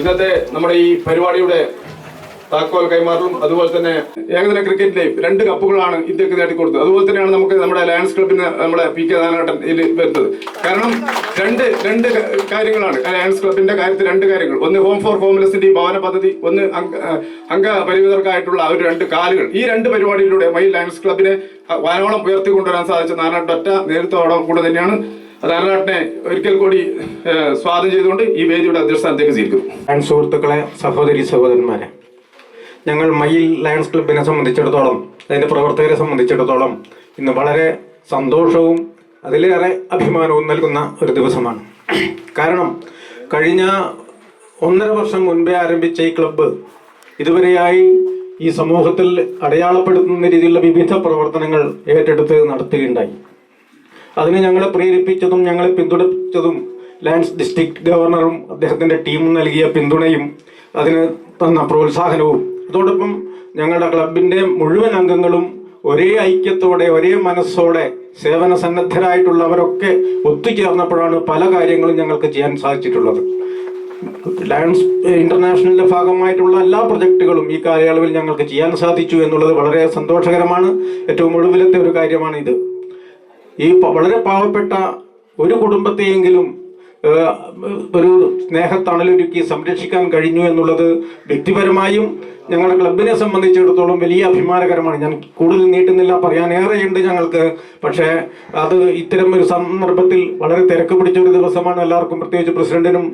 ഇന്നത്തെ നമ്മുടെ ഈ പരിപാടിയുടെ താക്കോൽ കൈമാറും അതുപോലെ തന്നെ ഏകദിന ക്രിക്കറ്റിലെയും രണ്ട് കപ്പുകളാണ് ഇന്ത്യയ്ക്ക് നേടിക്കൊടുത്തത്. അതുപോലെ തന്നെയാണ് നമുക്ക് നമ്മുടെ ലയൺസ് ക്ലബിന് നമ്മുടെ പി കെ നാരായണൻ ഇതിൽ വരുന്നത്. കാരണം രണ്ട് രണ്ട് കാര്യങ്ങളാണ്. ലയൺസ് ക്ലബിന്റെ കാര്യത്തിൽ രണ്ട് കാര്യങ്ങൾ. ഒന്ന് ഹോം ഫോർ ഹോംലെസിന്റെ ഈ ഭവന പദ്ധതി ഒന്ന് അംഗ- അംഗപരിമിതർക്കായിട്ടുള്ള ഒരു രണ്ട് കാലുകൾ. ഈ രണ്ട് പരിപാടിയിലൂടെ മൈ ലയൺസ് ക്ലബിനെ വാനോളം ഉയർത്തി കൊണ്ടുവരാൻ സാധിച്ച നാരായണൻ ഒറ്റ നേതൃത്വം കൂടെ തന്നെയാണ് നാരായണനെ ഒരിക്കൽ കൂടി സ്വാഗതം ചെയ്തുകൊണ്ട് ഈ വേദിയുടെ അധ്യക്ഷസ്ഥാനത്തേക്ക് സ്വീകരിക്കും സുഹൃത്തുക്കളെ സഹോദരി സഹോദരന്മാരെ ഞങ്ങൾ മയിൽ ലയൺസ് ക്ലബിനെ സംബന്ധിച്ചിടത്തോളം അതിന്റെ പ്രവർത്തകരെ സംബന്ധിച്ചിടത്തോളം ഇന്ന് വളരെ സന്തോഷവും അതിലേറെ അഭിമാനവും നൽകുന്ന ഒരു ദിവസമാണ്. കാരണം കഴിഞ്ഞ ഒന്നര വർഷം മുൻപേ ആരംഭിച്ച ഈ ക്ലബ്ബ് ഇതുവരെയായി ഈ സമൂഹത്തിൽ അടയാളപ്പെടുത്തുന്ന രീതിയിലുള്ള വിവിധ പ്രവർത്തനങ്ങൾ ഏറ്റെടുത്ത് നടത്തുകയുണ്ടായി. അതിന് ഞങ്ങളെ പ്രേരിപ്പിച്ചതും ഞങ്ങളെ പിന്തുണച്ചതും ലാൻഡ്സ് ഡിസ്ട്രിക്ട് ഗവർണറും അദ്ദേഹത്തിന്റെ ടീമും നൽകിയ പിന്തുണയും അതിന് തന്ന പ്രോത്സാഹനവും. അതോടൊപ്പം ഞങ്ങളുടെ ക്ലബിന്റെ മുഴുവൻ അംഗങ്ങളും ഒരേ ഐക്യത്തോടെ ഒരേ മനസ്സോടെ സേവന സന്നദ്ധരായിട്ടുള്ളവരൊക്കെ ഒത്തുചേർന്നപ്പോഴാണ് പല കാര്യങ്ങളും ഞങ്ങൾക്ക് ചെയ്യാൻ സാധിച്ചിട്ടുള്ളത്. ലയൺസ് ഇന്റർനാഷണലിന്റെ ഭാഗമായിട്ടുള്ള എല്ലാ പ്രൊജക്ടുകളും ഈ കാലയളവിൽ ഞങ്ങൾക്ക് ചെയ്യാൻ സാധിച്ചു എന്നുള്ളത് വളരെ സന്തോഷകരമാണ്. ഏറ്റവും ഒടുവിലത്തെ ഒരു കാര്യമാണ് ഇത് ഈ വളരെ പാവപ്പെട്ട ഒരു കുടുംബത്തെയെങ്കിലും ഒരു സ്നേഹത്തണലൊരുക്കി സംരക്ഷിക്കാൻ കഴിഞ്ഞു എന്നുള്ളത് വ്യക്തിപരമായും ഞങ്ങളുടെ ക്ലബിനെ സംബന്ധിച്ചിടത്തോളം വലിയ അഭിമാനകരമാണ്. ഞാൻ കൂടുതൽ നീട്ടുന്നില്ല പറയാനേറെയുണ്ട് ഞങ്ങൾക്ക്. പക്ഷേ അത് ഇത്തരം ഒരു സന്ദർഭത്തിൽ വളരെ തിരക്ക് പിടിച്ച ഒരു ദിവസമാണ് എല്ലാവർക്കും. പ്രത്യേകിച്ച് പ്രസിഡന്റിനും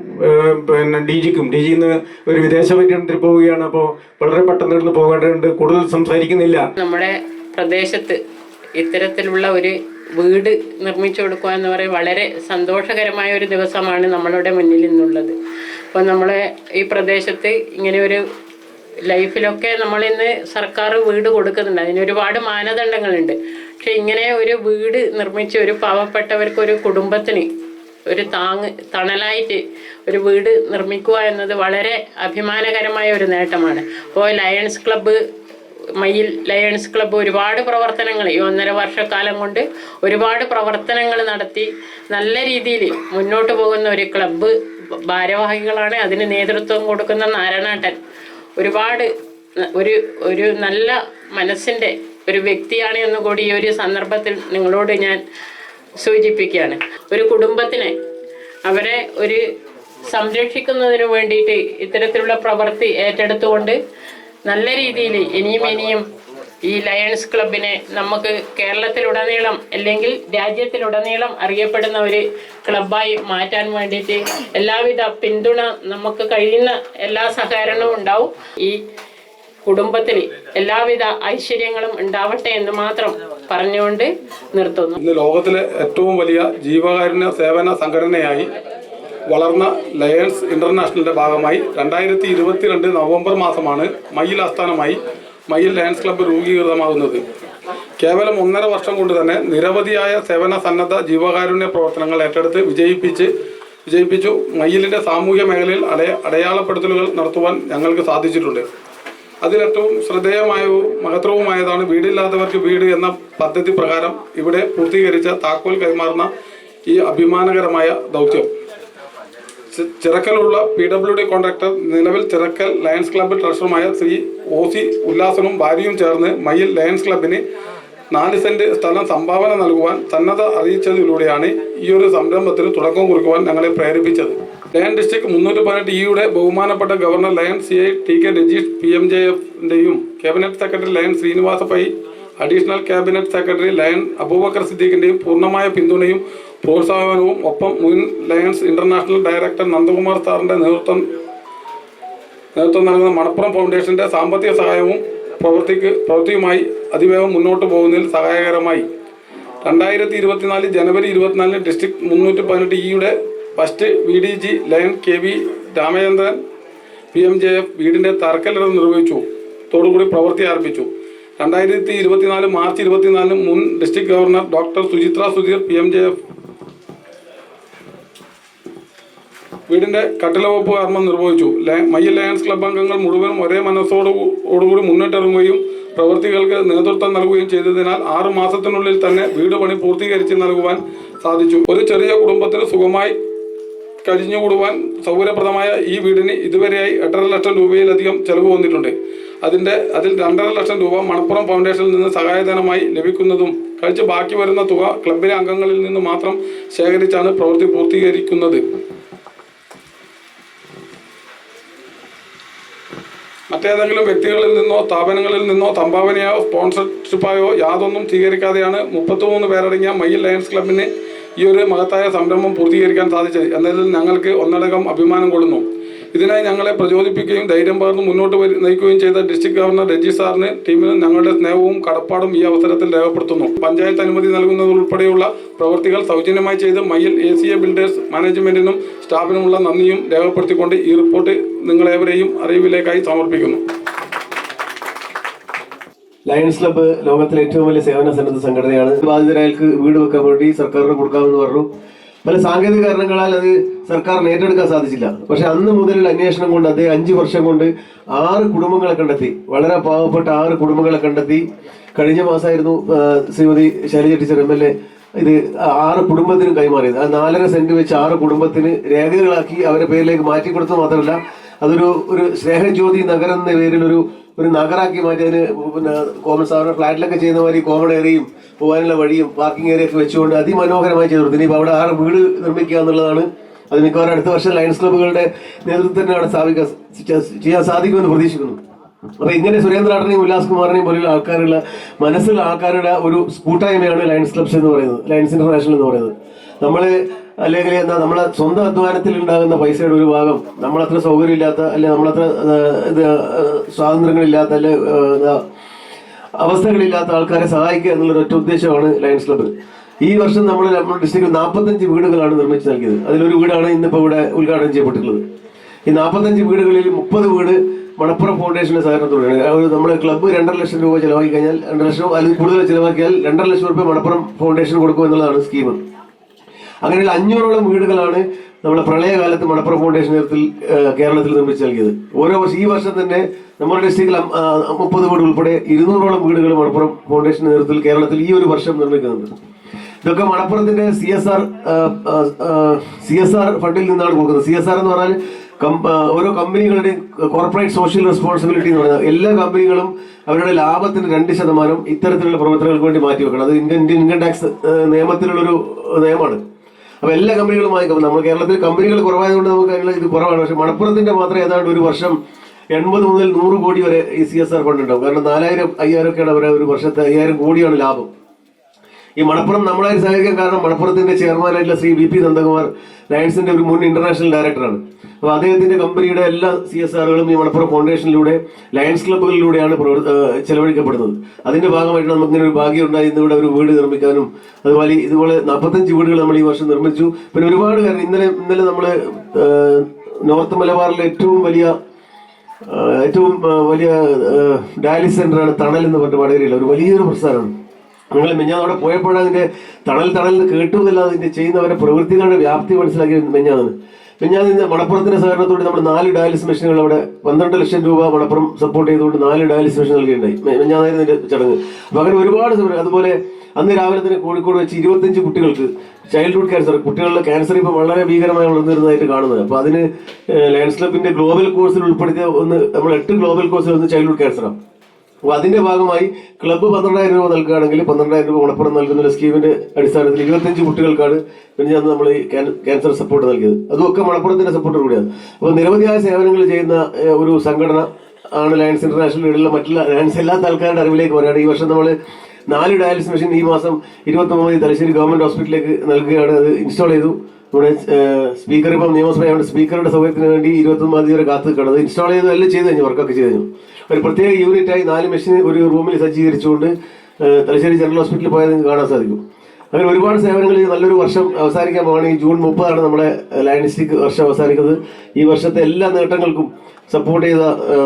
പിന്നെ ഡി ജിക്കും ഡി ജിന്ന് ഒരു വിദേശ പര്യടനത്തിൽ പോവുകയാണ്. അപ്പോൾ വളരെ പെട്ടെന്ന് ഇവിടുന്ന് പോകേണ്ടതുണ്ട്. കൂടുതൽ സംസാരിക്കുന്നില്ല. നമ്മുടെ പ്രദേശത്ത് ഇത്തരത്തിലുള്ള ഒരു വീട് നിർമ്മിച്ചു കൊടുക്കുക എന്ന് പറയുന്നത് വളരെ സന്തോഷകരമായ ഒരു ദിവസമാണ് നമ്മളുടെ മുന്നിൽ ഇന്നുള്ളത്. അപ്പോൾ നമ്മളെ ഈ പ്രദേശത്ത് ഇങ്ങനെ ഒരു ലൈഫിലൊക്കെ നമ്മളിന്ന് സർക്കാർ വീട് കൊടുക്കുന്നുണ്ട്. അതിന് ഒരുപാട് മാനദണ്ഡങ്ങളുണ്ട്. പക്ഷെ ഇങ്ങനെ ഒരു വീട് നിർമ്മിച്ച് ഒരു പാവപ്പെട്ടവർക്ക് ഒരു കുടുംബത്തിന് ഒരു താങ് തണലായിട്ട് ഒരു വീട് നിർമ്മിക്കുക എന്നത് വളരെ അഭിമാനകരമായ ഒരു നേട്ടമാണ്. അപ്പോൾ Lions Club Mayyil Lions Club ഒരുപാട് പ്രവർത്തനങ്ങൾ ഈ ഒന്നര വർഷക്കാലം കൊണ്ട് ഒരുപാട് പ്രവർത്തനങ്ങൾ നടത്തി നല്ല രീതിയിൽ മുന്നോട്ട് പോകുന്ന ഒരു ക്ലബ്ബ് ഭാരവാഹികളാണ് അതിന് നേതൃത്വം കൊടുക്കുന്ന നാരായണാട്ടൻ. ഒരുപാട് ഒരു ഒരു നല്ല മനസ്സിന്റെ ഒരു വ്യക്തിയാണ് എന്ന് കൂടി ഈ ഒരു സന്ദർഭത്തിൽ നിങ്ങളോട് ഞാൻ സൂചിപ്പിക്കുകയാണ്. ഒരു കുടുംബത്തിന് അവരെ ഒരു സംരക്ഷിക്കുന്നതിന് വേണ്ടിയിട്ട് ഇത്തരത്തിലുള്ള പ്രവൃത്തി ഏറ്റെടുത്തുകൊണ്ട് നല്ല രീതിയിൽ ഇനിയും ഇനിയും ഈ ലയൺസ് ക്ലബിനെ നമുക്ക് കേരളത്തിലുടനീളം അല്ലെങ്കിൽ രാജ്യത്തിലുടനീളം അറിയപ്പെടുന്ന ഒരു ക്ലബായി മാറ്റാൻ വേണ്ടിയിട്ട് എല്ലാവിധ പിന്തുണ നമുക്ക് കഴിയുന്ന എല്ലാ സഹകരണവും ഉണ്ടാവും. ഈ കുടുംബത്തിൽ എല്ലാവിധ ഐശ്വര്യങ്ങളും ഉണ്ടാവട്ടെ എന്ന് മാത്രം പറഞ്ഞുകൊണ്ട് നിർത്തുന്നു. ഇന്ന് ലോകത്തിലെ ഏറ്റവും വലിയ ജീവകാരുണ്യ സേവന സംഘടനയായി വളർന്ന ലയൺസ് ഇന്റർനാഷണലിന്റെ ഭാഗമായി രണ്ടായിരത്തി ഇരുപത്തിരണ്ട് നവംബർ മാസമാണ് മയിൽ ആസ്ഥാനമായി മയിൽ ലയൺസ് ക്ലബ്ബ് രൂപീകൃതമാകുന്നത്. കേവലം ഒന്നര വർഷം കൊണ്ട് തന്നെ നിരവധിയായ സേവന സന്നദ്ധ ജീവകാരുണ്യ പ്രവർത്തനങ്ങൾ ഏറ്റെടുത്ത് വിജയിപ്പിച്ച് വിജയിപ്പിച്ചു. മയിലിന്റെ സാമൂഹ്യ മേഖലയിൽ അടയ അടയാളപ്പെടുത്തലുകൾ നടത്തുവാൻ ഞങ്ങൾക്ക് സാധിച്ചിട്ടുണ്ട്. അതിലേറ്റവും ശ്രദ്ധേയമായവും മഹത്തരവുമായതാണ് വീടില്ലാത്തവർക്ക് വീട് എന്ന പദ്ധതി പ്രകാരം ഇവിടെ പൂർത്തീകരിച്ച താക്കോൽ കൈമാറുന്ന ഈ അഭിമാനകരമായ ദൗത്യം. ചിറക്കലുള്ള പി ഡബ്ല്യു ഡി കോൺട്രാക്ടർ നിലവിൽ ചിറക്കൽ ലയൺസ് ക്ലബ്ബ് ട്രഷറുമായ ശ്രീ ഒ സി ഉല്ലാസനും ഭാര്യയും ചേർന്ന് മയിൽ ലയൺസ് ക്ലബിന് നാല് സെന്റ് സ്ഥലം സംഭാവന നൽകുവാൻ സന്നദ്ധ അറിയിച്ചതിലൂടെയാണ് ഈ ഒരു സംരംഭത്തിന് തുടക്കം കുറിക്കുവാൻ ഞങ്ങളെ പ്രേരിപ്പിച്ചത്. ലയൺ ഡിസ്ട്രിക്ട് മുന്നൂറ്റി പതിനെട്ട് ഇയുടെ ബഹുമാനപ്പെട്ട governor Lion C I T K Rajeesh P M J എഫിന്റെയും cabinet secretary Lion Srinivasa Pai additional cabinet secretary Lion Abubakar സിദ്ദീഖിന്റെയും പൂർണമായ പിന്തുണയും പ്രോത്സാഹനവും ഒപ്പം മുൻ ലയൺസ് ഇന്റർനാഷണൽ ഡയറക്ടർ നന്ദകുമാർ സാറിന്റെ നേതൃത്വം നേതൃത്വം നൽകുന്ന മണപ്പുറം ഫൗണ്ടേഷന്റെ സാമ്പത്തിക സഹായവും പ്രവൃത്തിക്ക് പ്രവൃത്തിയുമായി അതിവേഗം മുന്നോട്ട് പോകുന്നതിൽ സഹായകരമായി. രണ്ടായിരത്തി ഇരുപത്തിനാല് ജനുവരി ഇരുപത്തിനാലിന് ഡിസ്ട്രിക്ട് മുന്നൂറ്റി പതിനെട്ട് ഇയുടെ first V D G Lion K V Ramachandran P M J F വീടിന്റെ തറക്കല്ലിടം നിർവഹിച്ചു. തോടുകൂടി പ്രവൃത്തി ആരംഭിച്ചു. രണ്ടായിരത്തി ഇരുപത്തിനാല് മാർച്ച് ഇരുപത്തിനാലിന് മുൻ district governor doctor Suchitra Sudheer P M J F. വീടിന്റെ കട്ടില വകുപ്പ് കർമ്മം നിർവഹിച്ചു മയ്യിൽ ലയൺസ് ക്ലബ് അംഗങ്ങൾ മുഴുവനും ഒരേ മനസ്സോടുകൂടി മുന്നിട്ടിറങ്ങുകയും പ്രവൃത്തികൾക്ക് നേതൃത്വം നൽകുകയും ചെയ്തതിനാൽ ആറു മാസത്തിനുള്ളിൽ തന്നെ വീട് പണി പൂർത്തീകരിച്ച് നൽകുവാൻ സാധിച്ചു. ഒരു ചെറിയ കുടുംബത്തിന് സുഖമായി കഴിഞ്ഞുകൂടുവാൻ സൗകര്യപ്രദമായ ഈ വീടിന് ഇതുവരെയായി എട്ടര ലക്ഷം രൂപയിലധികം ചെലവ് വന്നിട്ടുണ്ട്. അതിന്റെ അതിൽ രണ്ടര ലക്ഷം രൂപ മണപ്പുറം ഫൗണ്ടേഷനിൽ നിന്ന് സഹായധനമായി ലഭിക്കുന്നതും കഴിച്ച് ബാക്കി വരുന്ന തുക ക്ലബിലെ അംഗങ്ങളിൽ നിന്ന് മാത്രം ശേഖരിച്ചാണ് പ്രവൃത്തി പൂർത്തീകരിക്കുന്നത്. മറ്റേതെങ്കിലും വ്യക്തികളിൽ നിന്നോ സ്ഥാപനങ്ങളിൽ നിന്നോ സംഭാവനയോ സ്പോൺസർഷിപ്പായോ യാതൊന്നും സ്വീകരിക്കാതെയാണ് മുപ്പത്തിമൂന്ന് പേരടങ്ങിയ മയിൽ ലയൺസ് ക്ലബിന് ഈ ഒരു മഹത്തായ സംരംഭം പൂർത്തീകരിക്കാൻ സാധിച്ചത് എന്നതിൽ ഞങ്ങൾക്ക് ഒന്നടങ്കം അഭിമാനം കൊള്ളുന്നു. ഇതിനായി ഞങ്ങളെ പ്രചോദിപ്പിക്കുകയും ധൈര്യം പകർന്ന് മുന്നോട്ട് നയിക്കുകയും ചെയ്ത ഡിസ്ട്രിക്ട് ഗവർണർ രജി സാറിന് ടീമിന് ഞങ്ങളുടെ സ്നേഹവും കടപ്പാടും ഈ അവസരത്തിൽ രേഖപ്പെടുത്തുന്നു. പഞ്ചായത്ത് അനുമതി നൽകുന്നതുൾപ്പെടെയുള്ള പ്രവൃത്തികൾ സൗജന്യമായി ചെയ്ത് Mayil A C A builders മാനേജ്മെന്റിനും സ്റ്റാഫിനുമുള്ള നന്ദിയും രേഖപ്പെടുത്തിക്കൊണ്ട് ഈ റിപ്പോർട്ട് നിങ്ങളേവരെയും അറിവിലേക്കായി സമർപ്പിക്കുന്നു. ലയൺസ് ക്ലബ്ബ് ലോകത്തിലെ ഏറ്റവും വലിയ സേവന സന്നദ്ധ സംഘടനയാണ്. ബാധിതരായാൽക്ക് വീട് വെക്കാൻ വേണ്ടി സർക്കാരിന് കൊടുക്കാമെന്ന് പറഞ്ഞു. പല സാങ്കേതിക കാരണങ്ങളാൽ അത് സർക്കാർ ഏറ്റെടുക്കാൻ സാധിച്ചില്ല. പക്ഷെ അന്ന് മുതലുള്ള അന്വേഷണം കൊണ്ട് അദ്ദേഹം അഞ്ചു വർഷം കൊണ്ട് ആറ് കുടുംബങ്ങളെ കണ്ടെത്തി. വളരെ പാവപ്പെട്ട ആറ് കുടുംബങ്ങളെ കണ്ടെത്തി. കഴിഞ്ഞ മാസമായിരുന്നു Shrimati Shailaja teacher M L A ഇത് ആറ് കുടുംബത്തിനും കൈമാറിയത്. ആ നാലര സെന്റ് വെച്ച് ആറ് കുടുംബത്തിന് രേഖകളാക്കി അവരുടെ പേരിലേക്ക് മാറ്റി കൊടുത്തത് മാത്രമല്ല അതൊരു ഒരു സ്നേഹജ്യോതി നഗരം എന്ന പേരിൽ ഒരു ഒരു നഗറാക്കി മാറ്റി അതിന് പിന്നെ കോമൺ സാധാരണ ഫ്ലാറ്റിലൊക്കെ ചെയ്യുന്ന മാതിരി കോമൺ ഏരിയയും പോകാനുള്ള വഴിയും പാർക്കിംഗ് ഏരിയ ഒക്കെ വെച്ചുകൊണ്ട് അതിമനോഹരമായി ചെയ്തു. കൊടുത്തു ഇനിയിപ്പോൾ അവിടെ ആറ് വീട് നിർമ്മിക്കുക എന്നുള്ളതാണ്. അത് മിക്കവാറും അടുത്ത വർഷം ലയൺസ് ക്ലബ്ബുകളുടെ നേതൃത്വത്തിൽ തന്നെ അവിടെ സ്ഥാപിക്കാൻ ചെയ്യാൻ സാധിക്കുമെന്ന് പ്രതീക്ഷിക്കുന്നു. അപ്പൊ ഇങ്ങനെ സുരേന്ദ്രനാടനെയും ഉല്ലാസ് കുമാറിനെയും പോലെയുള്ള ആൾക്കാരുള്ള മനസ്സിലുള്ള ആൾക്കാരുടെ ഒരു കൂട്ടായ്മയാണ് ലയൺസ് ക്ലബ്സ് എന്ന് പറയുന്നത്. ലയൺസ് ഇന്റർനാഷണൽ എന്ന് പറയുന്നത്. നമ്മൾ അല്ലെങ്കിൽ എന്താ നമ്മളെ സ്വന്തം അധ്വാനത്തിൽ ഉണ്ടാകുന്ന പൈസയുടെ ഒരു ഭാഗം നമ്മളത്ര സൗകര്യമില്ലാത്ത അല്ലെ നമ്മളത്ര ഇത് സ്വാതന്ത്ര്യങ്ങളില്ലാത്ത അല്ലെ അവസ്ഥകളില്ലാത്ത ആൾക്കാരെ സഹായിക്കുക എന്നുള്ള ഒറ്റ ഉദ്ദേശമാണ് ലയൺസ് ക്ലബ്ബ് ഈ വർഷം നമ്മൾ നമ്മുടെ ഡിസ്ട്രിക്റ്റിൽ നാൽപ്പത്തഞ്ച് വീടുകളാണ് നിർമ്മിച്ച് നൽകിയത്. അതിലൊരു വീടാണ് ഇന്നിപ്പോൾ ഇവിടെ ഉദ്ഘാടനം ചെയ്യപ്പെട്ടിട്ടുള്ളത്. ഈ നാൽപ്പത്തഞ്ച് വീടുകളിൽ മുപ്പത് വീട് മണപ്പുറം ഫൗണ്ടേഷന്റെ സഹകരണത്തോടെയാണ്. നമ്മുടെ ക്ലബ്ബ് രണ്ടര ലക്ഷം രൂപ ചിലവാക്കി കഴിഞ്ഞാൽ രണ്ടര ലക്ഷം അല്ലെങ്കിൽ കൂടുതൽ ചിലവാക്കിയാൽ രണ്ടര ലക്ഷം രൂപ മണപ്പുറം ഫൗണ്ടേഷൻ കൊടുക്കും എന്നുള്ളതാണ് സ്കീം അങ്ങനെയുള്ള അഞ്ഞൂറോളം വീടുകളാണ് നമ്മുടെ പ്രളയകാലത്ത് മണപ്പുറം ഫൗണ്ടേഷൻ നേതൃത്വത്തിൽ കേരളത്തിൽ നിർമ്മിച്ച് നൽകിയത്. ഓരോ വർഷം ഈ വർഷം തന്നെ നമ്മുടെ ഡിസ്ട്രിക്റ്റിൽ മുപ്പത് വീട് ഉൾപ്പെടെ ഇരുന്നൂറോളം വീടുകൾ മണപ്പുറം ഫൗണ്ടേഷൻ നേതൃത്വത്തിൽ കേരളത്തിൽ ഈ ഒരു വർഷം നിർമ്മിക്കുന്നുണ്ട്. ഇതൊക്കെ മണപ്പുറത്തിന്റെ C S R C S R ഫണ്ടിൽ നിന്നാണ് കൊടുക്കുന്നത്. സി എസ് ആർ എന്ന് പറഞ്ഞാൽ ഓരോ കമ്പനികളുടെയും കോർപ്പറേറ്റ് സോഷ്യൽ റെസ്പോൺസിബിലിറ്റി എന്ന് പറയുന്നത് എല്ലാ കമ്പനികളും അവരുടെ ലാഭത്തിന് രണ്ട് ശതമാനം ഇത്തരത്തിലുള്ള പ്രവർത്തനങ്ങൾക്ക് വേണ്ടി മാറ്റി വെക്കണം അത് ഇന്ത്യൻ ഇൻകം ടാക്സ് നിയമത്തിലുള്ളൊരു നിയമമാണ്. അപ്പൊ എല്ലാ കമ്പനികളും വാങ്ങിക്കും. നമ്മൾ കേരളത്തിൽ കമ്പനികൾ കുറവായതുകൊണ്ട് നമുക്ക് അതിനുള്ള ഇത് കുറവാണ്. പക്ഷെ മണപ്പുറത്തിന്റെ മാത്രം ഏതാണ്ട് ഒരു വർഷം എൺപത് മുതൽ നൂറ് കോടി വരെ ഈ സി എസ് ആർ ഫണ്ട് ഉണ്ടാവും കാരണം നാലായിരം അയ്യായിരം ഒക്കെയാണ് അവരെ ഒരു വർഷത്തെ അയ്യായിരം കോടിയാണ് ലാഭം. ഈ മണപ്പുറം നമ്മളായി സഹകരിക്കാൻ കാരണം മണപ്പുറത്തിന്റെ ചെയർമാനായിട്ടുള്ള ശ്രീ വി പി നന്ദകുമാർ ലയൺസിന്റെ ഒരു മുൻ ഇന്റർനാഷണൽ ഡയറക്ടറാണ്. അപ്പോൾ അദ്ദേഹത്തിന്റെ കമ്പനിയുടെ എല്ലാ സി എസ് ആറുകളും ഈ മണപ്പുറം ഫൗണ്ടേഷനിലൂടെ ലയൺസ് ക്ലബ്ബുകളിലൂടെയാണ് ചെലവഴിക്കപ്പെടുന്നത്. അതിന്റെ ഭാഗമായിട്ട് നമുക്ക് ഇങ്ങനെ ഒരു ഭാഗ്യം ഉണ്ടായി ഇന്ന് ഇവിടെ ഒരു വീട് നിർമ്മിക്കാനും അതുപോലെ ഇതുപോലെ നാൽപ്പത്തഞ്ച് വീടുകൾ നമ്മൾ ഈ വർഷം നിർമ്മിച്ചു. പിന്നെ ഒരുപാട് കാര്യം ഇന്നലെ ഇന്നലെ നമ്മൾ നോർത്ത് മലബാറിലെ ഏറ്റവും വലിയ ഏറ്റവും വലിയ ഡയാലിസിസ് സെന്ററാണ് തണൽ എന്ന് പറഞ്ഞ വടകരയിൽ ഒരു വലിയൊരു പ്രസ്ഥാനമാണ്. ഞങ്ങൾ മെഞ്ഞാന്ന് അവിടെ പോയപ്പോഴാണ് അതിന്റെ തണൽ തണൽ കേട്ടു എന്നല്ലാതെ ചെയ്യുന്നവരുടെ പ്രവൃത്തികളുടെ വ്യാപ്തി മനസ്സിലാക്കി മെഞ്ഞാന്ന്. മെഞ്ഞാന്ന് ഇന്ന് മണപ്പുറത്തിന്റെ സഹകരണത്തോടെ നമ്മൾ നാല് ഡയാലിസിസ് മെഷീനുകൾ അവിടെ പന്ത്രണ്ട് ലക്ഷം രൂപ മണപ്പുറം സപ്പോർട്ട് ചെയ്തുകൊണ്ട് നാല് ഡയാലിസിസ് മെഷീൻ നൽകിയിട്ടുണ്ടായി ഞാനായിരുന്നു മെഞ്ഞാന്നായിരുന്നു ചടങ്ങ്. അപ്പൊ അങ്ങനെ ഒരുപാട് അതുപോലെ അന്ന് രാവിലെ തന്നെ കോഴിക്കോട് വെച്ച് ഇരുപത്തഞ്ച് കുട്ടികൾക്ക് ചൈൽഡ്ഹുഡ് ക്യാൻസർ കുട്ടികളുടെ ക്യാൻസർ ഇപ്പൊ വളരെ ഭീകരമായി വളർന്നിരുന്നതായിട്ട് കാണുന്നത്. അപ്പൊ അതിന് ക്ലബിന്റെ ഗ്ലോബൽ കോഴ്സിൽ ഉൾപ്പെടുത്തിയ ഒന്ന് നമ്മൾ എട്ട് ഗ്ലോബൽ കോഴ്സിൽ ഒന്ന് ചൈൽഡ്ഹുഡ് ക്യാൻസറാണ് അപ്പോൾ അതിന്റെ ഭാഗമായി ക്ലബ്ബ് പന്ത്രണ്ടായിരം രൂപ നൽകുകയാണെങ്കിൽ പന്ത്രണ്ടായിരം രൂപ ഉണപ്പുറം നൽകുന്ന ഒരു സ്കീമിന്റെ അടിസ്ഥാനത്തിൽ ഇരുപത്തഞ്ച് കുട്ടികൾക്കാണ് പിന്നെ നമ്മൾ ക്യാൻസർ സപ്പോർട്ട് നൽകിയത്. അതുമൊക്കെ മണപ്പുറത്തിന്റെ സപ്പോർട്ട് കൂടിയാണ്. അപ്പോൾ നിരവധിയായ സേവനങ്ങൾ ചെയ്യുന്ന ഒരു സംഘടന ആണ് ലയൻസ് ഇന്റർനാഷണൽ ഇടയിലുള്ള മറ്റുള്ള ലയൻസ് എല്ലാ തൽക്കാരുടെ അറിവിലേക്ക് പറയുകയാണ് ഈ വർഷം നമ്മൾ നാല് ഡയാലിസിസ് മെഷീൻ ഈ മാസം ഇരുപത്തി ഒമ്പത് തലശ്ശേരി ഗവൺമെന്റ് ഹോസ്പിറ്റലിലേക്ക് നൽകുകയാണ്. അത് ഇൻസ്റ്റാൾ ചെയ്തു. നമ്മുടെ സ്പീക്കർ ഇപ്പം നിയമസഭയായതുകൊണ്ട് സ്പീക്കറുടെ സൗകര്യത്തിന് വേണ്ടി ഇരുപത്തൊന്ന് തീയതി വരെ കാത്തു കിടന്നത് ഇൻസ്റ്റാൾ ചെയ്ത് എല്ലാം ചെയ്ത് കഴിഞ്ഞു വർക്കൊക്കെ ചെയ്ത് കഴിഞ്ഞു. ഒരു പ്രത്യേക യൂണിറ്റായി നാല് മെഷീൻ ഒരു റൂമിൽ സജ്ജീകരിച്ചുകൊണ്ട് തലശ്ശേരി ജനറൽ ഹോസ്പിറ്റലിൽ പോയാൽ നിങ്ങൾക്ക് കാണാൻ സാധിക്കും. അങ്ങനെ ഒരുപാട് സേവനങ്ങൾ നല്ലൊരു വർഷം അവസാനിക്കാൻ പോകണം ഈ ജൂൺ മുപ്പതാണ് നമ്മുടെ ലയണിസ്റ്റിക് വർഷം അവസാനിക്കുന്നത്. ഈ വർഷത്തെ എല്ലാ നേട്ടങ്ങൾക്കും സപ്പോർട്ട് ചെയ്ത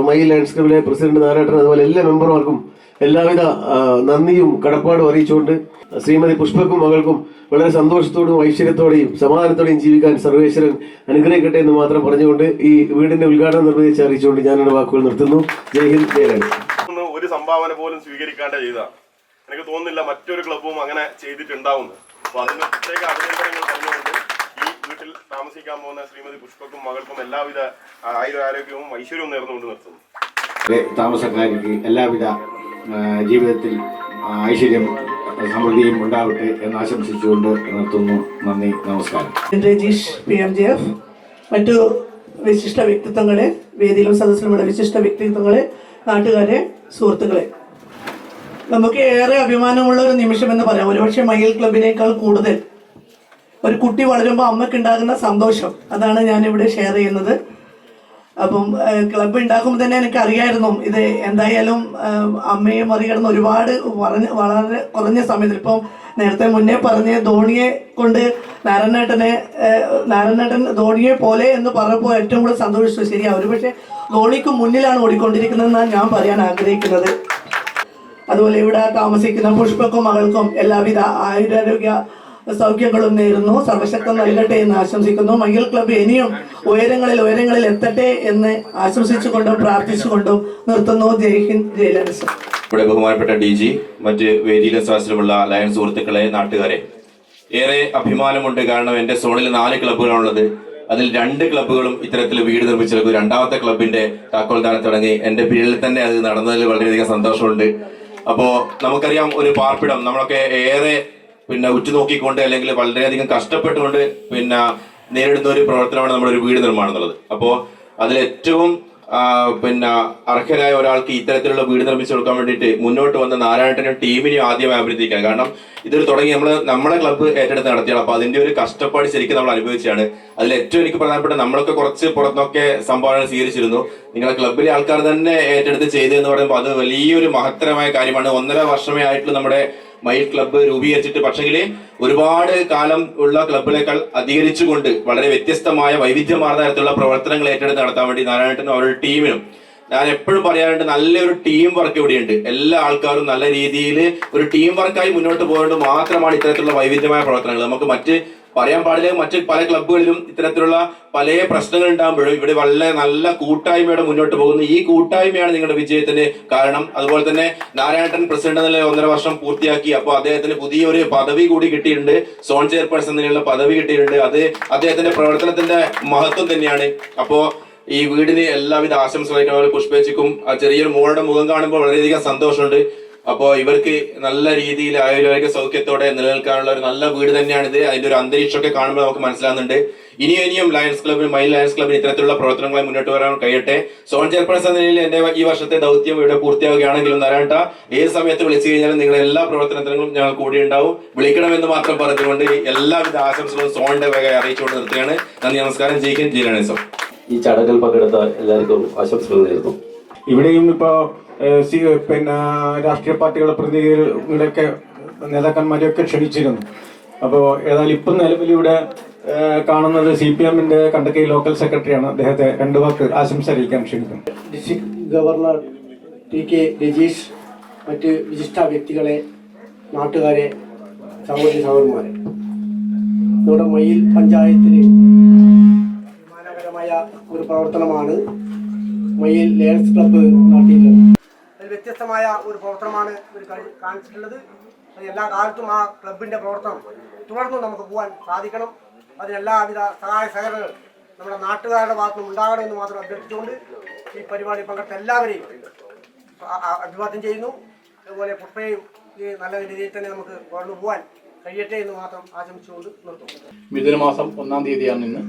മൈ ലയൺസ് ക്ലബിലെ പ്രസിഡന്റ് നാരായണൻ അതുപോലെ എല്ലാ മെമ്പർമാർക്കും എല്ലാവിധ നന്ദിയും കടപ്പാടും അറിയിച്ചുകൊണ്ട് ശ്രീമതി പുഷ്പക്കും മകൾക്കും വളരെ സന്തോഷത്തോടും ഐശ്വര്യത്തോടെയും സമാധാനത്തോടെയും ജീവിക്കാൻ സർവേശ്വരൻ അനുഗ്രഹിക്കട്ടെ എന്ന് മാത്രം പറഞ്ഞുകൊണ്ട് ഈ വീടിന്റെ ഉദ്ഘാടനം നിർവഹിച്ച് അറിയിച്ചുകൊണ്ട് ഞാൻ എന്റെ വാക്കുകൾ നിർത്തുന്നു. ജയ് ഹിന്ദ് ജയ് ഒരു സംഭാവന പോലും സ്വീകരിക്കാണ്ട് ചെയ്ത. എനിക്ക് തോന്നുന്നില്ല മറ്റൊരു ക്ലബും അങ്ങനെ ചെയ്തിട്ടുണ്ടാവും അപ്പൊ അതിന് പ്രത്യേക അഭിനന്ദനങ്ങൾ പറഞ്ഞുകൊണ്ട് ഈ വീട്ടിൽ താമസിക്കാൻ പോകുന്ന ശ്രീമതി പുഷ്പക്കും മകൾക്കും എല്ലാവിധ ആയുരാരോഗ്യവും ഐശ്വര്യവും നേർന്നുകൊണ്ട് നിർത്തുന്നു. താമസക്കാർക്ക് എല്ലാവിധ ജീവിതത്തിൽ ഐശ്വര്യം സമൃദ്ധിയും ഉണ്ടാവട്ടെ എന്ന് ആശംസിച്ചുകൊണ്ട് നിർത്തുന്നു. നന്ദി നമസ്കാരം. Rajeesh P M G F മറ്റു വിശിഷ്ട വ്യക്തിത്വങ്ങളെ വേദിയിലും സദസ്സിലുമുള്ള വിശിഷ്ട വ്യക്തിത്വങ്ങളെ നാട്ടുകാരെ സുഹൃത്തുക്കളെ. നമുക്ക് ഏറെ അഭിമാനമുള്ള ഒരു നിമിഷം എന്ന് പറയാം. ഒരുപക്ഷെ മയിൽ ക്ലബിനേക്കാൾ കൂടുതൽ ഒരു കുട്ടി വളരുമ്പോൾ അമ്മയ്ക്ക് ഉണ്ടാകുന്ന സന്തോഷം. അതാണ് ഞാനിവിടെ ഷെയർ ചെയ്യുന്നത്. അപ്പം ക്ലബ് ക്ലബ്ബ് ഉണ്ടാക്കുമ്പോൾ തന്നെ എനിക്ക് അറിയായിരുന്നു ഇത് എന്തായാലും അമ്മയെ മറികടന്ന് ഒരുപാട് പറഞ്ഞ വളരെ കുറഞ്ഞ സമയത്തിൽ ഇപ്പം നേരത്തെ മുന്നേ പറഞ്ഞ ധോണിയെ കൊണ്ട് നാരായണേട്ടനെ നാരായണേട്ടൻ ധോണിയെ പോലെ എന്ന് പറഞ്ഞപ്പോൾ ഏറ്റവും കൂടുതൽ സന്തോഷിച്ചു. ശരിയാ ഒരു പക്ഷേ ധോണിക്ക് മുന്നിലാണ് ഓടിക്കൊണ്ടിരിക്കുന്നതെന്നാണ് ഞാൻ പറയാൻ ആഗ്രഹിക്കുന്നത്. അതുപോലെ ഇവിടെ താമസിക്കുന്ന പുഷ്പക്കും മകൾക്കും എല്ലാവിധ ആയുരാരോഗ്യ സൗഖ്യങ്ങളും നേരുന്നു. സർവശക്തം നൽകട്ടെ എന്ന് ആശംസിക്കുന്നു. മയ്യൽ ക്ലബ് ഇനിയും ഉയരങ്ങളിൽ ഉയരങ്ങളിൽ എത്തട്ടെ എന്ന് ആശംസിച്ചുകൊണ്ടും പ്രാർത്ഥിച്ചുകൊണ്ടും നിർത്തുന്നു. ജയ് ഹിന്ദ് ജയ് ലൻസ് ഇവിടെ ബഹുമാനപ്പെട്ട ഡി ജി മറ്റ് വേദിയിലും സദസ്സിലുമുള്ള ലയൺ സുഹൃത്തുക്കളെ നാട്ടുകാരെ ഏറെ അഭിമാനമുണ്ട് കാരണം എന്റെ സോണിൽ നാല് ക്ലബ്ബുകളാണുള്ളത്. അതിൽ രണ്ട് ക്ലബ്ബുകളും ഇത്തരത്തിൽ വീട് നിർമ്മിച്ചെടുക്കും. രണ്ടാമത്തെ ക്ലബിന്റെ താക്കോൽദാനം തുടങ്ങി എന്റെ പേരിൽ തന്നെ അത് നടന്നതിൽ വളരെയധികം സന്തോഷമുണ്ട്. അപ്പോ നമുക്കറിയാം ഒരു പാർപ്പിടം നമ്മളൊക്കെ ഏറെ പിന്നെ ഉറ്റുനോക്കിക്കൊണ്ട് അല്ലെങ്കിൽ വളരെയധികം കഷ്ടപ്പെട്ടുകൊണ്ട് പിന്നെ നേരിടുന്ന ഒരു പ്രവർത്തനമാണ് നമ്മുടെ ഒരു വീട് നിർമ്മാണം എന്നുള്ളത്. അപ്പോ അതിൽ ഏറ്റവും പിന്നെ അർഹരായ ഒരാൾക്ക് ഇത്തരത്തിലുള്ള വീട് നിർമ്മിച്ചു കൊടുക്കാൻ വേണ്ടിയിട്ട് മുന്നോട്ട് വന്ന നാരായണനും ടീമിനെ ആദ്യം അഭിനന്ദിക്കാം കാരണം ഇതൊരു തുടങ്ങി നമ്മൾ നമ്മുടെ ക്ലബ്ബ് ഏറ്റെടുത്ത് നടത്തിയാണ്. അപ്പൊ അതിന്റെ ഒരു കഷ്ടപ്പാട് ശരിക്കും നമ്മൾ അനുഭവിച്ചാണ് അതിൽ ഏറ്റവും എനിക്ക് പ്രധാനപ്പെട്ട നമ്മളൊക്കെ കുറച്ച് പുറത്തൊക്കെ സംഭാവന സ്വീകരിച്ചിരുന്നു. നിങ്ങളെ ക്ലബ്ബിലെ ആൾക്കാർ തന്നെ ഏറ്റെടുത്ത് ചെയ്തു എന്ന് പറയുമ്പോൾ അത് വലിയൊരു മഹത്തരമായ കാര്യമാണ്. ഒന്നര വർഷമേ ആയിട്ടുള്ള നമ്മുടെ മയിൽ ക്ലബ്ബ് രൂപീകരിച്ചിട്ട് പക്ഷെങ്കിൽ ഒരുപാട് കാലം ഉള്ള ക്ലബ്ബുകളെക്കാൾ അധികരിച്ചുകൊണ്ട് വളരെ വ്യത്യസ്തമായ വൈവിധ്യമാർന്ന തരത്തിലുള്ള പ്രവർത്തനങ്ങൾ ഏറ്റെടുത്ത് നടത്താൻ വേണ്ടി നാരായണനും അവരുടെ ടീമിനും ഞാൻ എപ്പോഴും പറയാറുണ്ട് നല്ലൊരു ടീം വർക്ക് ഇവിടെയുണ്ട്. എല്ലാ ആൾക്കാരും നല്ല രീതിയിൽ ഒരു ടീം വർക്കായി മുന്നോട്ട് പോയത് മാത്രമാണ് ഇത്തരത്തിലുള്ള വൈവിധ്യമായ പ്രവർത്തനങ്ങൾ. നമുക്ക് മറ്റ് പറയാൻ പാടില്ല. മറ്റ് പല ക്ലബ്ബുകളിലും ഇത്തരത്തിലുള്ള പല പ്രശ്നങ്ങൾ ഉണ്ടാകുമ്പോഴും ഇവിടെ വളരെ നല്ല കൂട്ടായ്മയോടെ മുന്നോട്ട് പോകുന്നു. ഈ കൂട്ടായ്മയാണ് നിങ്ങളുടെ വിജയത്തിന് കാരണം. അതുപോലെ തന്നെ നാരായണൻ പ്രസിഡന്റ് നില ഒന്നര വർഷം പൂർത്തിയാക്കി. അപ്പോൾ അദ്ദേഹത്തിന് പുതിയൊരു പദവി കൂടി കിട്ടിയിട്ടുണ്ട്. സോൺ ചെയർപേഴ്സൺ നിലയിലുള്ള പദവി കിട്ടിയിട്ടുണ്ട്. അത് അദ്ദേഹത്തിന്റെ പ്രവർത്തനത്തിന്റെ മഹത്വം തന്നെയാണ്. അപ്പോ ഈ വീടിന് എല്ലാവിധ ആശംസകളും പുഷ്പേച്ചിക്കും ആ ചെറിയൊരു മോളുടെ മുഖം കാണുമ്പോൾ വളരെയധികം സന്തോഷമുണ്ട്. അപ്പോ ഇവർക്ക് നല്ല രീതിയിൽ ആയുർവേദിക സൗഖ്യത്തോടെ നിലനിൽക്കാനുള്ള ഒരു നല്ല വീട് തന്നെയാണിത്. അതിന്റെ ഒരു അന്തരീക്ഷമൊക്കെ കാണുമ്പോൾ നമുക്ക് മനസ്സിലാകുന്നുണ്ട് ഇനിയും ഇനിയും ലയൺസ് ക്ലബിന് മൈൽ ലയൺസ് ക്ലബിന് ഇത്തരത്തിലുള്ള പ്രവർത്തനങ്ങളെ മുന്നോട്ട് വരാൻ കഴിയട്ടെ. സോൺ ചെയർപേഴ്സൺ നിലയിൽ എന്റെ ഈ വർഷത്തെ ദൗത്യം ഇവിടെ പൂർത്തിയാവുകയാണെങ്കിലും നാരായണ ഏത് സമയത്ത് വിളിച്ചു കഴിഞ്ഞാലും നിങ്ങളുടെ എല്ലാ പ്രവർത്തനങ്ങളും ഞങ്ങൾ കൂടി ഉണ്ടാവും. വിളിക്കണമെന്ന് മാത്രം പറഞ്ഞുകൊണ്ട് എല്ലാവിധ ആശംസകളും സോണിന്റെ വക അറിയിച്ചുകൊണ്ട് നിർത്തുകയാണ്. നന്ദി നമസ്കാരം. ജയിക്കും ജീരണേസം ഈ ചടങ്ങിൽ പങ്കെടുത്ത എല്ലാവർക്കും ആശംസകൾ നേരുന്നു. ഇവിടെയും ഇപ്പോൾ പിന്നെ രാഷ്ട്രീയ പാർട്ടികളുടെ പ്രതിനിധികളൊക്കെ നേതാക്കന്മാരെയൊക്കെ ക്ഷണിച്ചിരുന്നു. അപ്പോൾ ഏതായാലും ഇപ്പം നിലവിലിവിടെ കാണുന്നത് സി പി എമ്മിന്റെ കണ്ടക്കൈ ലോക്കൽ സെക്രട്ടറിയാണ്. അദ്ദേഹത്തെ രണ്ടു വാക്ക് ആശംസ അറിയിക്കാൻ ക്ഷണിക്കുന്നു district governor T K Rajeesh മറ്റ് വിശിഷ്ട വ്യക്തികളെ നാട്ടുകാരെ സഹോദരി സഹോദരന്മാരെ നമ്മുടെ മയിൽ പഞ്ചായത്തിന് അഭിമാനകരമായ ഒരു പ്രവർത്തനമാണ് മയിൽ ലയൺസ് ക്ലബ്ബ് നടത്തിയിട്ടുള്ളത്. വ്യത്യസ്തമായ ഒരു പ്രവർത്തനമാണ് ഇവർ കാണിച്ചിട്ടുള്ളത്. എല്ലാ കാലത്തും ആ ക്ലബിന്റെ പ്രവർത്തനം തുടർന്ന് നമുക്ക് പോകാൻ സാധിക്കണം. അതിനെല്ലാവിധ സഹായ സഹകരണങ്ങൾ നമ്മുടെ നാട്ടുകാരുടെ ഭാഗത്തുനിന്ന് ഉണ്ടാകണമെന്ന് മാത്രം അഭ്യർത്ഥിച്ചുകൊണ്ട് ഈ പരിപാടി പങ്കെടുത്ത എല്ലാവരെയും അഭിവാദ്യം ചെയ്യുന്നു. അതുപോലെ പുഷ്പയും ഈ നല്ല രീതിയിൽ തന്നെ നമുക്ക് വളർന്നു പോകാൻ കഴിയട്ടെ എന്ന് മാത്രം ആശംസിച്ചുകൊണ്ട് നിർത്തും മിഥുനമാസം ഒന്നാം തീയതിയാണ് ഇന്ന്.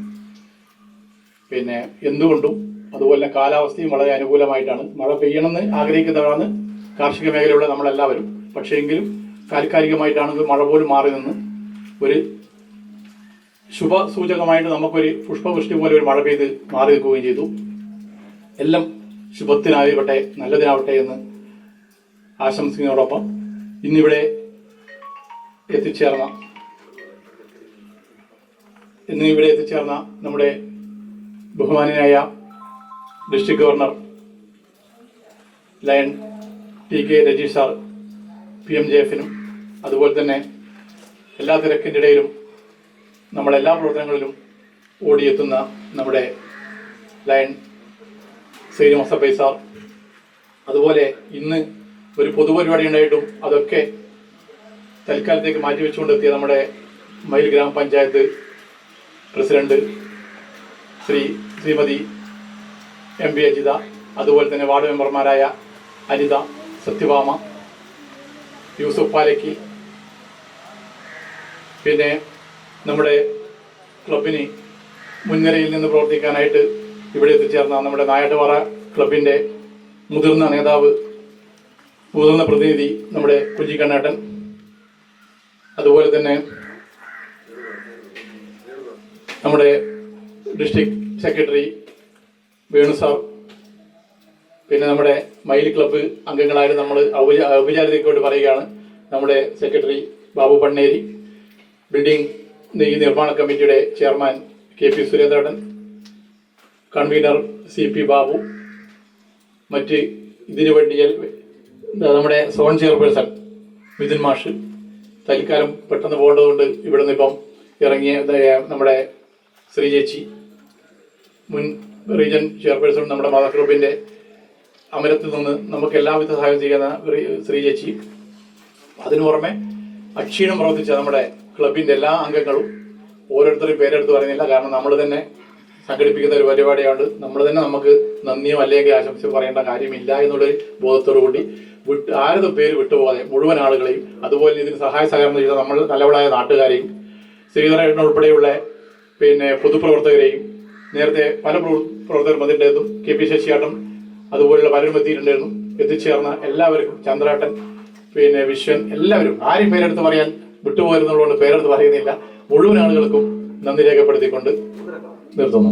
പിന്നെ എന്തുകൊണ്ടും അതുപോലെ കാലാവസ്ഥയും വളരെ അനുകൂലമായിട്ടാണ്. മഴ പെയ്യണമെന്ന് ആഗ്രഹിക്കുന്നവരാണ്. കാർഷിക മേഖലയുള്ള നമ്മളെല്ലാവരും. പക്ഷേ എങ്കിലും താൽക്കാലികമായിട്ടാണെങ്കിൽ മഴ പോലും മാറി നിന്ന് ഒരു ശുഭ സൂചകമായിട്ട് നമുക്കൊരു പുഷ്പവൃഷ്ടി പോലെ ഒരു മഴ പെയ്ത് മാറി നിൽക്കുകയും ചെയ്തു. എല്ലാം ശുഭത്തിനാവട്ടെ നല്ലതിനാവട്ടെ എന്ന് ആശംസിക്കുന്നതോടൊപ്പം ഇന്നിവിടെ എത്തിച്ചേർന്ന ഇന്നിവിടെ എത്തിച്ചേർന്ന നമ്മുടെ ബഹുമാനായ district governor Lion T K Rajeesh sir P M J എഫിനും അതുപോലെ തന്നെ എല്ലാ തിരക്കിന്റെ ഇടയിലും നമ്മുടെ എല്ലാ പ്രവർത്തനങ്ങളിലും ഓടിയെത്തുന്ന നമ്മുടെ ലയൺ ശ്രീനിവാസ പൈ സാർ അതുപോലെ ഇന്ന് ഒരു പൊതുപരിപാടി ഉണ്ടായിട്ടും അതൊക്കെ തൽക്കാലത്തേക്ക് മാറ്റിവെച്ചുകൊണ്ടെത്തിയ നമ്മുടെ മയിൽ ഗ്രാമപഞ്ചായത്ത് president Shri Shrimati M P Ajitha അതുപോലെ തന്നെ വാർഡ് മെമ്പർമാരായ അനിത സത്യഭാമ യൂസുഫ് പാലക്കി പിന്നെ നമ്മുടെ ക്ലബിന് മുൻനിരയിൽ നിന്ന് പ്രവർത്തിക്കാനായിട്ട് ഇവിടെ എത്തിച്ചേർന്ന നമ്മുടെ നായാട്ടുപാറ ക്ലബിന്റെ മുതിർന്ന നേതാവ് മുതിർന്ന പ്രതിനിധി നമ്മുടെ കുഞ്ചിക്കണ്ണേട്ടൻ അതുപോലെ തന്നെ നമ്മുടെ ഡിസ്ട്രിക്ട് സെക്രട്ടറി വേണു സാർ. പിന്നെ നമ്മുടെ മയിൽ ക്ലബ്ബ് അംഗങ്ങളായ നമ്മൾ ഔപചാ ഔപചാരികതയോട് പറയുകയാണ്. നമ്മുടെ സെക്രട്ടറി ബാബു പണ്ണേരി ബിൽഡിംഗ് നിർമ്മാണ കമ്മിറ്റിയുടെ chairman K P Surendran convener C P Babu മറ്റ് ഇതിനു വേണ്ടി നമ്മുടെ സോൺ ചെയർപേഴ്സൺ മിഥുൻ മാഷ് തൽക്കാലം പെട്ടെന്ന് പോകേണ്ടതുകൊണ്ട് ഇവിടെ നിന്ന് ഇപ്പം ഇറങ്ങിയ നമ്മുടെ ശ്രീ ചേച്ചി മുൻ റീജൻ ചെയർപേഴ്സൺ നമ്മുടെ മദർ ഗ്രൂപ്പിന്റെ അമരത്തിൽ നിന്ന് നമുക്ക് എല്ലാവിധ സഹായം ചെയ്യുന്ന ശ്രീ- ചേച്ചി. അതിനു പുറമെ അക്ഷീണം പ്രവർത്തിച്ച നമ്മുടെ ക്ലബിന്റെ എല്ലാ അംഗങ്ങളും ഓരോരുത്തരും പേരെടുത്ത് പറയുന്നില്ല. കാരണം നമ്മൾ തന്നെ സംഘടിപ്പിക്കുന്ന ഒരു പരിപാടിയാണ് നമ്മൾ തന്നെ നമുക്ക് നന്ദിയും അല്ലെങ്കിൽ ആശംസ പറയേണ്ട കാര്യമില്ല എന്നുള്ളൊരു ബോധത്തോടു കൂടി വിട്ട് ആരതും പേര് വിട്ടുപോകാതെ മുഴുവൻ ആളുകളെയും അതുപോലെ ഇതിന് സഹായ സഹകരണം ചെയ്ത നമ്മൾ നല്ലവളായ നാട്ടുകാരെയും ശ്രീധരൻ ഉൾപ്പെടെയുള്ള പിന്നെ പൊതുപ്രവർത്തകരെയും നേരത്തെ പല പ്രവർ- പ്രവർത്തകരും അതിന്റെതും കെ പി ശശിയാട്ടൻ അതുപോലുള്ള പലരും എത്തിയിട്ടുണ്ടായിരുന്നു എത്തിച്ചേർന്ന എല്ലാവർക്കും ചന്ദ്രാട്ടൻ പിന്നെ വിശ്വൻ എല്ലാവരും ആരും പേരെടുത്ത് പറയാൻ വിട്ടുപോയിരുന്നുള്ളതുകൊണ്ട് പേരെടുത്ത് പറയുന്നില്ല മുഴുവൻ ആളുകൾക്കും നന്ദി രേഖപ്പെടുത്തിക്കൊണ്ട് നിർത്തുന്നു